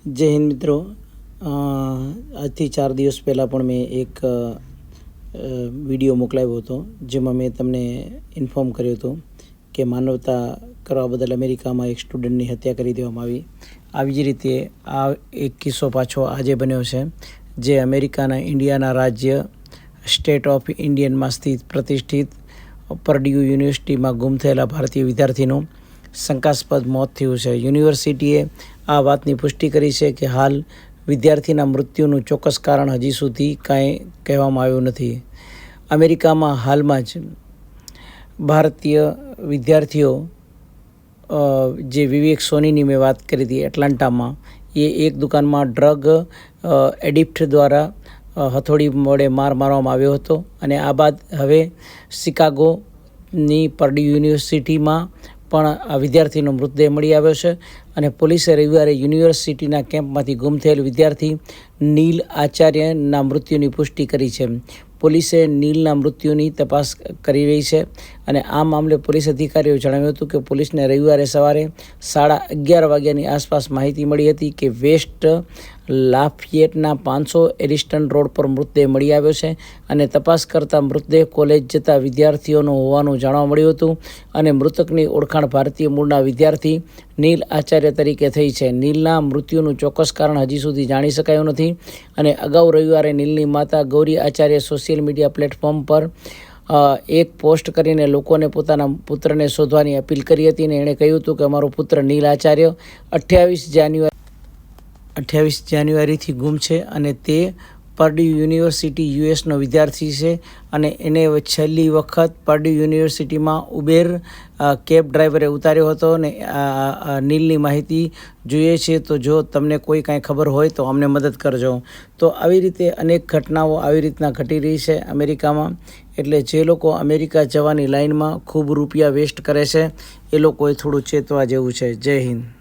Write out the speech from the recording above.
જય હિન્દ મિત્રો. આજથી ચાર દિવસ પહેલાં પણ મેં એક વીડિયો મોકલાવ્યો હતો, જેમાં મેં તમને ઇન્ફોર્મ કર્યું હતું કે માનવતા કરવા બદલ અમેરિકામાં એક સ્ટુડન્ટની હત્યા કરી દેવામાં આવી. આવી જ રીતે આ એક કિસ્સો પાછો આજે બન્યો છે, જે અમેરિકાના ઇન્ડિયાના રાજ્ય સ્ટેટ ઓફ ઇન્ડિયનમાં સ્થિત પ્રતિષ્ઠિત પરડ્યુ યુનિવર્સિટીમાં ગુમ થયેલા ભારતીય વિદ્યાર્થીનું શંકાસ્પદ મોત થયું છે. યુનિવર્સિટીએ આ વાતની પુષ્ટિ કરી છે કે હાલ વિદ્યાર્થીના મૃત્યુનું ચોક્કસ કારણ હજી સુધી કાંઈ કહેવામાં આવ્યું નથી. અમેરિકામાં હાલમાં જ ભારતીય વિદ્યાર્થીઓ જે વિવેક સોનીની મેં વાત કરી હતી એટલાન્ટામાં, એ એક દુકાનમાં ડ્રગ એડિપ્ટ દ્વારા હથોડી વડે માર મારવામાં આવ્યો હતો અને આ બાદ હવે શિકાગોની પરડી યુનિવર્સિટીમાં પણ આ વિદ્યાર્થીનો મૃતદેહ મળી આવ્યો છે. અને પોલીસે રવિવારે યુનિવર્સિટીના કેમ્પમાંથી ગુમ થયેલ વિદ્યાર્થી નીલ આચાર્યના મૃત્યુની પુષ્ટિ કરી છે. પોલીસે નીલના મૃત્યુની તપાસ કરી રહી છે અને આ મામલે પોલીસ અધિકારીઓએ જણાવ્યું હતું કે પોલીસને રવિવારે સવારે સાડા અગિયાર વાગ્યાની આસપાસ માહિતી મળી હતી કે વેસ્ટ લાફિયેટના પાંચસો એરિસ્ટન રોડ પર મૃતદેહ મળી આવ્યો છે અને તપાસ કરતાં મૃતદેહ કોલેજ જતા વિદ્યાર્થીઓનો હોવાનું જાણવા મળ્યું હતું અને મૃતકની ઓળખાણ ભારતીય મૂળના વિદ્યાર્થી નીલ આચાર્ય તરીકે થઈ છે. નીલના મૃત્યુનું ચોક્કસ કારણ હજી સુધી જાણી શકાયું નથી અને અગાઉ રવિવારે નીલની માતા Gauri Acharya social media platform પર એક પોસ્ટ કરીને લોકોને પોતાના પુત્રને શોધવાની અપીલ કરી હતી અને એણે કહ્યું હતું કે, અમારો પુત્ર નીલ આચાર્ય અઠ્યાવીસ જાન્યુઆરી અઠ્યાવીસ જાન્યુઆરીથી ગુમ છે અને તે પર્ડ્યુ યુનિવર્સિટી યુએસનો વિદ્યાર્થી છે અને એને છેલ્લી વખત પર્ડ્યુ યુનિવર્સિટીમાં ઉબેર કેબ ડ્રાઈવરે ઉતાર્યો હતો અને નીલની માહિતી જોઈએ છે તો જો તમને કોઈ કાંઈ ખબર હોય તો અમને મદદ કરજો. તો આવી રીતે અનેક ઘટનાઓ આવી રીતના ઘટી રહી છે અમેરિકામાં, એટલે જે લોકો અમેરિકા જવાની લાઇનમાં ખૂબ રૂપિયા વેસ્ટ કરે છે, એ લોકોએ થોડું ચેતવા જેવું છે. જય હિન્દ.